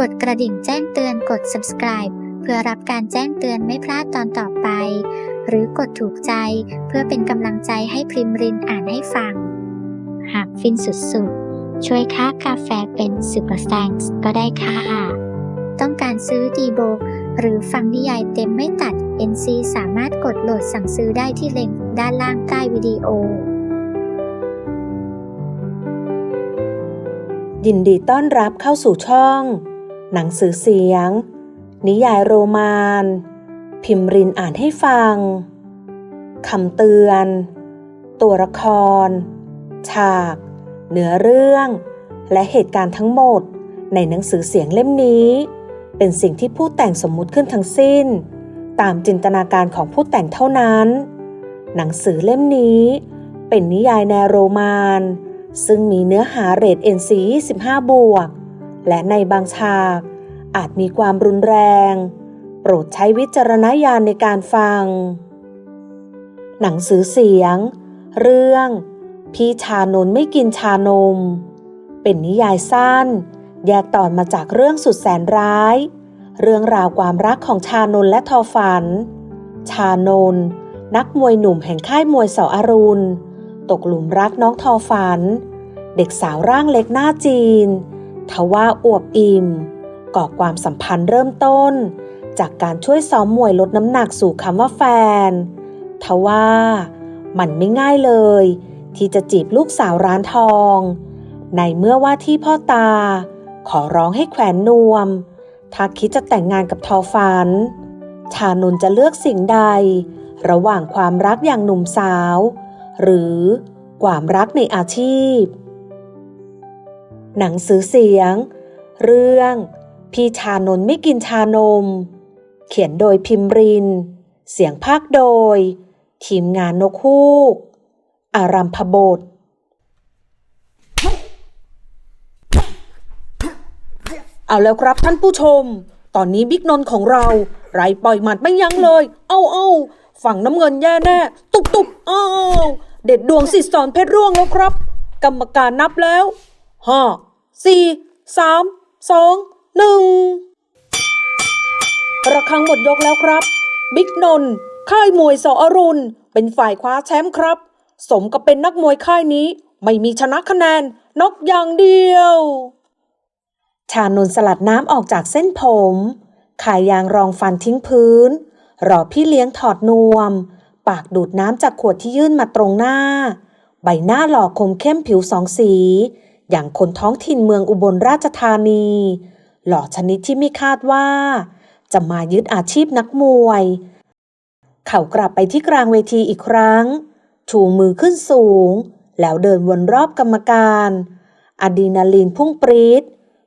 กดกระดิ่งแจ้งเตือนกด subscribe เพื่อรับการแจ้งเตือนไม่พลาดตอนต่อไป หรือกดถูกใจเพื่อเป็นกำลังใจให้พริมรินอ่านให้ฟัง หากฟินสุดๆ ช่วยค่ากาแฟเป็น Super Thanks ก็ได้ค่ะ ต้องการซื้อดีโบหรือฟังนิยายเต็มไม่ตัด NC สามารถกดโหลดสั่งซื้อได้ที่เลิงก์ด้านล่างใต้วิดีโอ ยินดีต้อนรับเข้าสู่ช่อง หนังสือเสียง นิยายโรมาน พิมพ์รินอ่านให้ฟังคำเตือน ตัวละคร ฉาก เนื้อเรื่อง และเหตุการณ์ทั้งหมดในหนังสือเสียงเล่มนี้ เป็นสิ่งที่ผู้แต่งสมมุติขึ้นทั้งสิ้น ตามจินตนาการของผู้แต่งเท่านั้น หนังสือเล่มนี้ เป็นนิยายแนวโรมาน ซึ่งมีเนื้อหาเรท NC 25 บวก และในบางฉาก อาจมีความรุนแรง โปรดใช้วิจารณญาณในการฟัง หนังสือเสียง เรื่อง พี่ชานนไม่กินชานม เป็นนิยายสั้น แยกตอนมาจากเรื่องสุดแสนร้าย เรื่องราวความรักของชานนและทอฝัน ชานนนักมวยหนุ่มแห่งค่ายมวยเสาอารุณตกหลุมรักน้องทอฝัน เด็กสาวร่างเล็กหน้าจีน ทว่าอวบอิ่ม ก่อความสัมพันธ์เริ่มต้น จากการช่วยซ้อมมวยลดน้ำหนักสู่คำว่าแฟน ทว่ามันไม่ง่ายเลย ที่จะจีบลูกสาวร้านทอง ในเมื่อว่าที่พ่อตา ขอร้องให้แขวนนวม ถ้าคิดจะแต่งงานกับทอฝัน ชานนจะเลือกสิ่งใด ระหว่างความรักอย่างหนุ่มสาว หรือความรักในอาชีพ หนังสือเสียง เรื่อง พี่ชานนไม่กินชานม เขียนโดยพิมริน เสียงภาคโดย ทีมงานนกฮูก อารัมพบทเอาแล้วครับท่านผู้ชม ตอนนี้บิ๊กนนท์ของเรา ไรปล่อยหมัดไม่ยั้งเลย เอาเอาฝั่งน้ำเงินแย่แน่ ตุบตุบเอาเด็ดดวงสิสอนเพชรร่วงแล้วครับ กรรมการนับแล้วห้า สี่สามสองหนึ่งระฆังหมดยกแล้วครับ บิ๊กนนท์ค่ายมวยสออรุณ เป็นฝ่ายคว้าแชมป์ครับ สมกับเป็นนักมวยค่ายนี้ไม่มีชนะคะแนนนอกอย่างเดียว ชานนสลัดน้ำออกจากเส้นผม ขายยางรองฟันทิ้งพื้น รอพี่เลี้ยงถอดนวม ปากดูดน้ำจากขวดที่ยื่นมาตรงหน้า ใบหน้าหล่อคมเข้มผิวสองสี อย่างคนท้องถิ่นเมืองอุบลราชธานี หล่อชนิดที่ไม่คาดว่า จะมายึดอาชีพนักมวย เขากลับไปที่กลางเวทีอีกครั้ง ชูมือขึ้นสูง แล้วเดินวนรอบกรรมการอะดรีนาลีนพุ่งปรี๊ด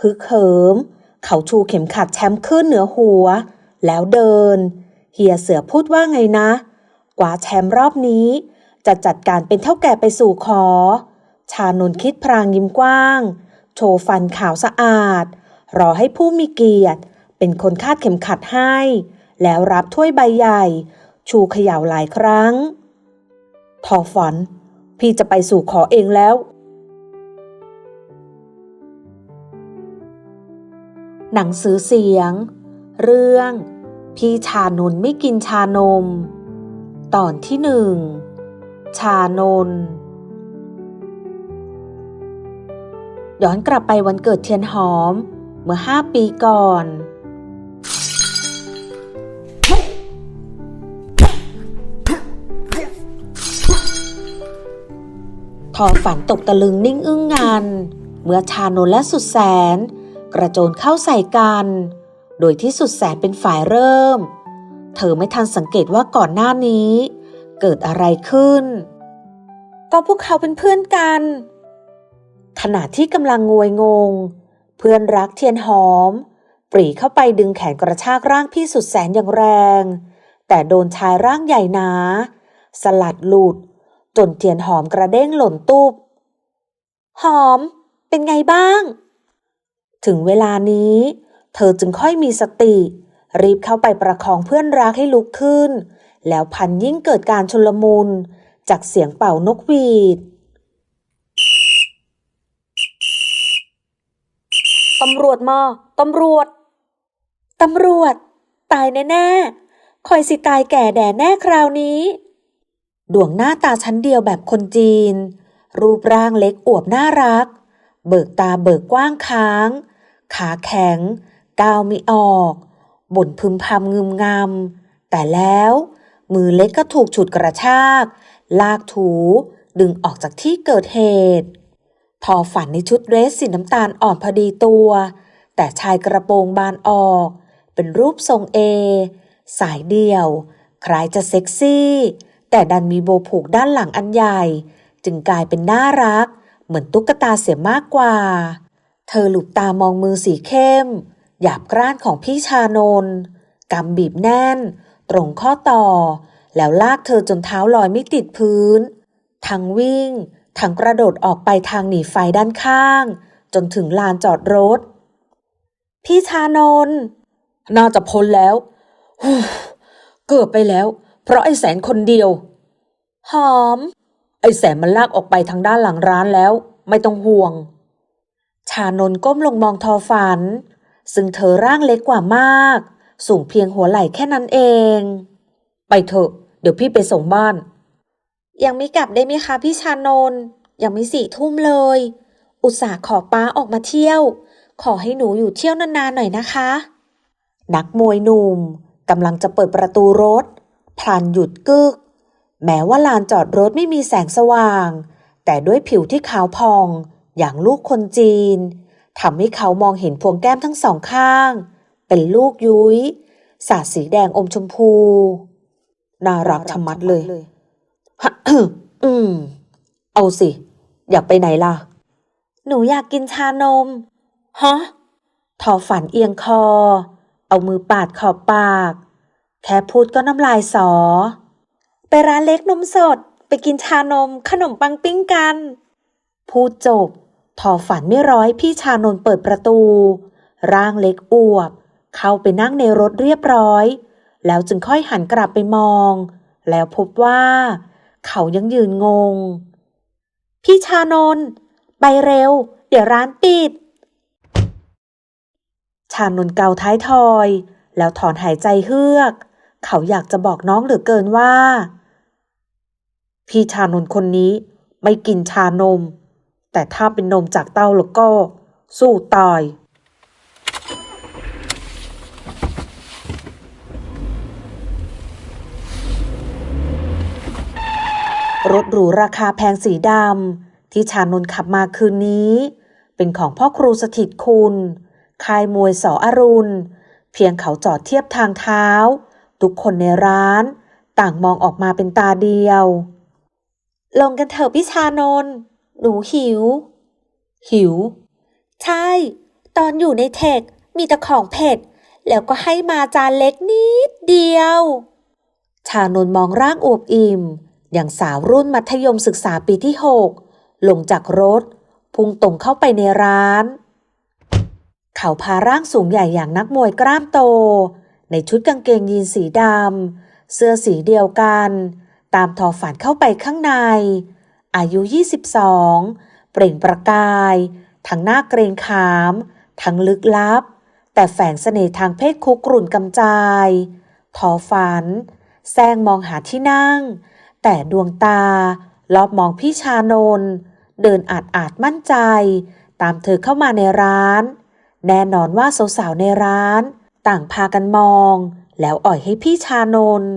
ฮึกเหิม เขาชูเข็มขัดแชมป์ขึ้นเหนือหัว แล้วเดิน เฮียเสือพูดว่าไงนะ กว่าแชมป์รอบนี้ จะจัดการเป็นเท่าแก่ไปสู่ขอ ชานนคิดพรางยิ้มกว้าง โชว์ฟันขาวสะอาด รอให้ผู้มีเกียรติ เป็นคนคาดเข็มขัดให้ แล้วรับถ้วยใบใหญ่ ชูเขย่าหลายครั้ง ทอฝัน พี่จะไปสู่ขอเองแล้ว หนังสือเสียง เรื่อง พี่ชานนไม่กินชานม ตอนที่หนึ่ง ชานนท์ ย้อนกลับไปวันเกิดเทียนหอม เมื่อห้าปีก่อน ทอฝันตกตะลึงนิ่งอึ้งงันเมื่อชานนและสุดแสน กระโจนเข้าใส่กัน โดยที่สุดแสนเป็นฝ่ายเริ่ม เธอไม่ทันสังเกตว่าก่อนหน้านี้ เกิดอะไรขึ้น ก็พวกเขาเป็นเพื่อนกัน ขณะที่กำลังงวยงง เพื่อนรักเทียนหอม ปรีเข้าไปดึงแขนกระชากร่างพี่สุดแสนอย่างแรง แต่โดนชายร่างใหญ่หนา สลัดหลุด จนเทียนหอมกระเด้งหล่นตุบหอม เป็นไงบ้าง ถึงเวลานี้ เธอจึงค่อยมีสติ รีบเข้าไปประคองเพื่อนรักให้ลุกขึ้น แล้วพันยิ่งเกิดการชุลมุน จากเสียงเป่านกหวีด ตำร วจมา ตำรวจ ตำรวจ ตายแน่ๆคอยสิตายแก่แด่แน่คราวนี้ ดวงหน้าตาชั้นเดียวแบบคนจีน รูปร่างเล็กอวบน่ารัก เบิกตาเบิกกว้างค้าง ขาแข็ง ก้าวไม่ออก บ่นพึมพำงึมงำ แต่แล้วมือเล็กก็ถูกฉุดกระชาก ลากถู ดึงออกจากที่เกิดเหตุ ทอฝันในชุดเดรสสีน้ำตาลอ่อนพอดีตัว แต่ชายกระโปรงบานออก เป็นรูปทรงเอ สายเดี่ยว คล้ายจะเซ็กซี่ แต่ดันมีโบผูกด้านหลังอันใหญ่ จึงกลายเป็นน่ารัก เหมือนตุ๊กตาเสียมากกว่า เธอหลุบตามองมือสีเข้ม หยาบกร้านของพี่ชานนกำบีบแน่น ตรงข้อต่อ แล้วลากเธอจนเท้าลอยไม่ติดพื้น ทั้งวิ่ง ทั้งกระโดดออกไปทางหนีไฟด้านข้าง จนถึงลานจอดรถ พี่ชานนน่าจะพ้นแล้วเกือบไปแล้ว เพราะไอ้แสนคนเดียว หอม ไอ้แสนมันลากออกไปทางด้านหลังร้านแล้ว ไม่ต้องห่วง ชานนก้มลงมองทอฝัน ซึ่งเธอร่างเล็กกว่ามาก สูงเพียงหัวไหล่แค่นั้นเอง ไปเถอะ เดี๋ยวพี่ไปส่งบ้าน ยังไม่กลับได้ไหมคะพี่ชานนท์ยังไม่สี่ทุ่มเลย อุตส่าห์ขอป้าออกมาเที่ยว ขอให้หนูอยู่เที่ยวนานๆหน่อยนะคะ นักมวยหนุ่มกำลังจะเปิดประตูรถ พลันหยุดกึก แม้ว่าลานจอดรถไม่มีแสงสว่าง แต่ด้วยผิวที่ขาวพอง อย่างลูกคนจีนทำให้เขามองเห็นพวงแก้มทั้งสองข้าง เป็นลูกยุ้ยสาดสีแดงอมชมพู น่ารักชะมัดเลย อืม เอาสิ อยากไปไหนล่ะ หนูอยากกินชานม ฮะ ทอฝันเอียงคอ เอามือปาดขอบปาก แค่พูดก็น้ำลายสอ ไปร้านเล็กนมสด ไปกินชานม ขนมปังปิ้งกัน พูดจบ ทอฝันไม่ร้อยพี่ชานนท์เปิดประตู ร่างเล็กอวบ เข้าไปนั่งในรถเรียบร้อย แล้วจึงค่อยหันกลับไปมอง แล้วพบว่า เขายังยืนงง พี่ชานนท์ไปเร็ว เดี๋ยวร้านปิด ชานนท์เกาท้ายทอย แล้วถอนหายใจเฮือก เขาอยากจะบอกน้องเหลือเกินว่า พี่ชานนท์คนนี้ไม่กินชานม แต่ถ้าเป็นนมจากเต้าแล้วก็ สู้ตาย รถหรูราคาแพงสีดำที่ชานนขับมาคืนนี้ เป็นของพ่อครูสถิตคุณคายมวยสออรุณ เพียงเขาจอดเทียบทางเท้า ทุกคนในร้าน ต่างมองออกมาเป็นตาเดียว ลงกันเถอะพี่ชานนหนูหิว หิว ใช่ ตอนอยู่ในเทคมีแต่ของเผ็ด แล้วก็ให้มาจานเล็กนิดเดียว ชานนมองร่างอวบอิ่ม อย่างสาวรุ่นมัธยมศึกษาปีที่หกลงจากรถ พุ่งตรงเข้าไปในร้าน เขาพาร่างสูงใหญ่อย่างนักมวยกล้ามโต ในชุดกางเกงยีนสีดำ เสื้อสีเดียวกัน ตามทอฝันเข้าไปข้างใน อายุ 22 เปล่งประกาย ทั้งหน้าเกรงขาม ทั้งลึกลับ แต่แฝงเสน่ห์ทางเพศคุกรุ่นกำจาย ทอฝันแซงมองหาที่นั่ง แต่ดวงตาลอบมองพี่ชานน เดินอาจอาจมั่นใจ ตามเธอเข้ามาในร้าน แน่นอนว่าสาวๆในร้าน ต่างพากันมอง แล้วอ่อยให้พี่ชานนท์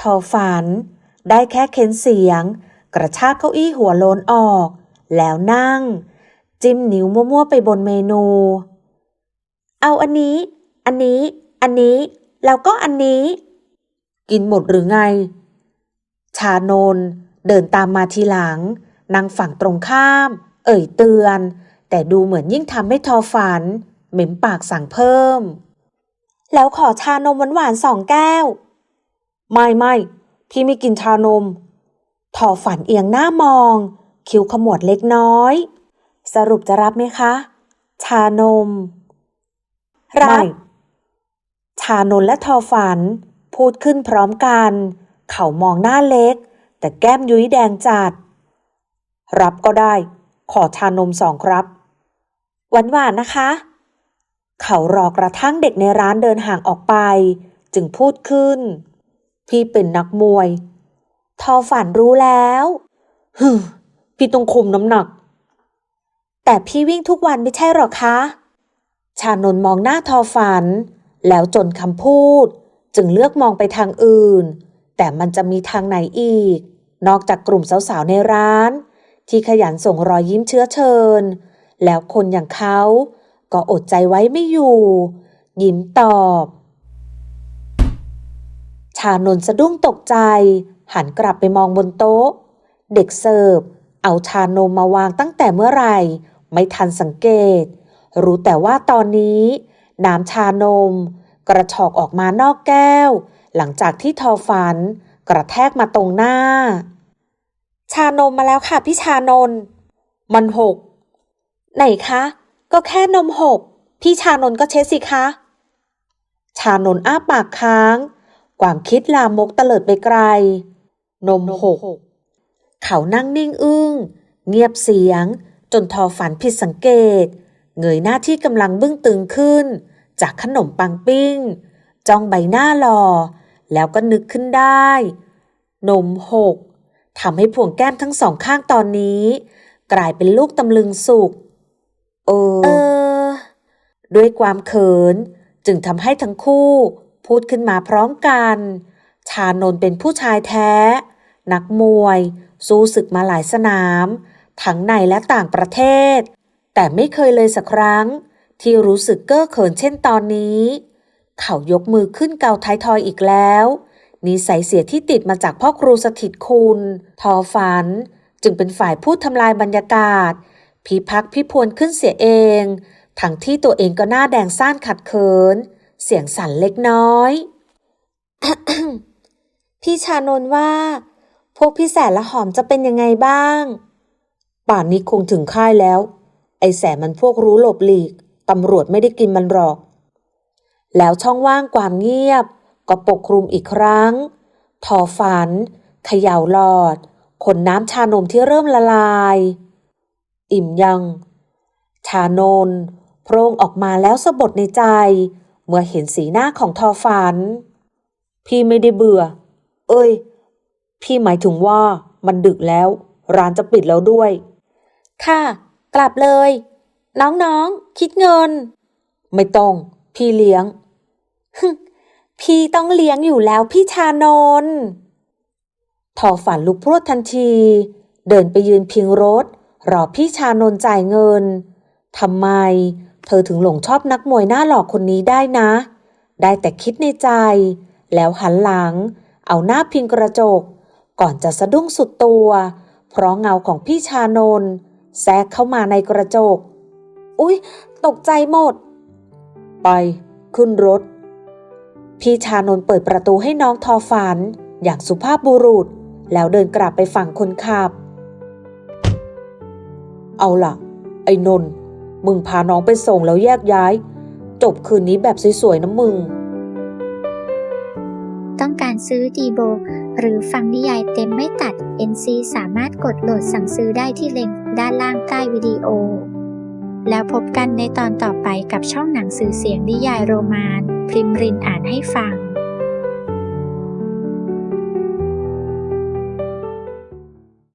ทอฝัน ได้แค่เค้นเสียง กระชากเก้าอี้หัวโลนออก แล้วนั่ง จิ้มนิ้วมั่วๆไปบนเมนู เอาอันนี้ อันนี้ อันนี้ แล้วก็อันนี้ กินหมดหรือไง ชานนท์เดินตามมาทีหลังนั่งฝั่งตรงข้าม เอ่ยเตือน แต่ดูเหมือนยิ่งทำให้ทอฝัน เหม็มปากสั่งเพิ่ม แล้วขอชานมหวานๆสองแก้ว ไม่ไม่พี่ไม่กินชานม ทอฝันเอียงหน้ามอง คิ้วขมวดเล็กน้อย สรุปจะรับไหมคะ ชานม รับชานนท์และทอฝัน พูดขึ้นพร้อมกัน เขามองหน้าเล็ก แต่แก้มยุ้ยแดงจัด รับก็ได้ ขอชานมสองครับ หวานๆนนะคะ เขารอกระทั่งเด็กในร้านเดินห่างออกไป จึงพูดขึ้น พี่เป็นนักมวย ทอฝันรู้แล้วฮึพี่ต้องคุมน้ำหนัก แต่พี่วิ่งทุกวันไม่ใช่หรอคะ ชานนมองหน้าทอฝัน แล้วจนคำพูด จึงเลือกมองไปทางอื่น แต่มันจะมีทางไหนอีก นอกจากกลุ่มสาวๆในร้าน ที่ขยันส่งรอยยิ้มเชื้อเชิญ แล้วคนอย่างเขาก็อดใจไว้ไม่อยู่ ยิ้มตอบ ชานนสะดุ้งตกใจ หันกลับไปมองบนโต๊ะ เด็กเสิร์ฟ เอาชานมมาวางตั้งแต่เมื่อไหร่ ไม่ทันสังเกต รู้แต่ว่าตอนนี้ น้ำชานม กระชอกออกมานอกแก้ว หลังจากที่ทอฝัน กระแทกมาตรงหน้า ชานมมาแล้วค่ะพี่ชานน มันหก ไหนคะ ก็แค่นมหก พี่ชานนก็เช็ดสิคะ ชานนอ้าปากค้าง ความคิดลามกเตลิดไปไกล นมหก เขานั่งนิ่งอึ้ง เงียบเสียง จนทอฝันผิดสังเกต เงยหน้าที่กำลังบึ้งตึงขึ้น จากขนมปังปิ้ง จ้องใบหน้าหล่อ แล้วก็นึกขึ้นได้ นมหกทำให้ผวงแก้มทั้งสองข้างตอนนี้ กลายเป็นลูกตำลึงสุกเออเออ ด้วยความเขินจึงทำให้ทั้งคู่ พูดขึ้นมาพร้อมกัน ชานนท์เป็นผู้ชายแท้ นักมวย สู้ศึกมาหลายสนาม ทั้งในและต่างประเทศ แต่ไม่เคยเลยสักครั้ง ที่รู้สึกเก้อเขินเช่นตอนนี้ เขายกมือขึ้นเกาท้ายทอยอีกแล้วนิสัยเสียที่ติดมาจากพ่อครูสถิตคุณ ทอฝัน จึงเป็นฝ่ายพูดทำลายบรรยากาศ พิพักพิพวนขึ้นเสียเอง ทั้งที่ตัวเองก็หน้าแดงซ่านขัดเขิน เสียงสั่นเล็กน้อย พี่ชานนว่า พวกพี่แสนและหอมจะเป็นยังไงบ้าง ป่านนี้คงถึงค่ายแล้ว ไอแสนมันพวกรู้หลบหลีก ตำรวจไม่ได้กินมันหรอก แล้วช่องว่างความเงียบ ก็ปกคลุมอีกครั้ง ทอฝันเขย่าหลอด ขนน้ำชานมที่เริ่มละลาย อิ่มยัง ชานนโพรงออกมาแล้วสะบดในใจ เมื่อเห็นสีหน้าของทอฝัน พี่ไม่ได้เบื่อ เอ้ย พี่หมายถึงว่ามันดึกแล้ว ร้านจะปิดแล้วด้วย ค่ะ กลับเลย น้องๆ คิดเงิน ไม่ต้อง พี่เลี้ยง พี่ต้องเลี้ยงอยู่แล้วพี่ชานนท์ทอฝันลุกพรวดทันที เดินไปยืนพิงรถ รอพี่ชานนท์จ่ายเงินทำไม เธอถึงหลงชอบนักมวยหน้าหล่อคนนี้ได้นะ ได้แต่คิดในใจ แล้วหันหลัง เอาหน้าพิงกระจก ก่อนจะสะดุ้งสุดตัว เพราะเงาของพี่ชานนท์แทรกเข้ามาในกระจก อุ๊ย ตกใจหมด ไป ขึ้นรถ พี่ชานนเปิดประตูให้น้องทอฝัน อย่างสุภาพบุรุษ แล้วเดินกลับไปฝั่งคนขับ เอาล่ะ ไอ้นน มึงพาน้องไปส่งแล้วแยกย้าย จบคืนนี้แบบสวยๆนะมึง ต้องการซื้อดีโบ หรือฟังนิยายเต็มไม่ตัด NC สามารถกดโหลดสั่งซื้อได้ที่เลิงก์ด้านล่างใต้วิดีโอ แล้วพบกันในตอนต่อไปกับช่องหนังสือเสียงนิยายโรมาน พริมรินอ่านให้ฟัง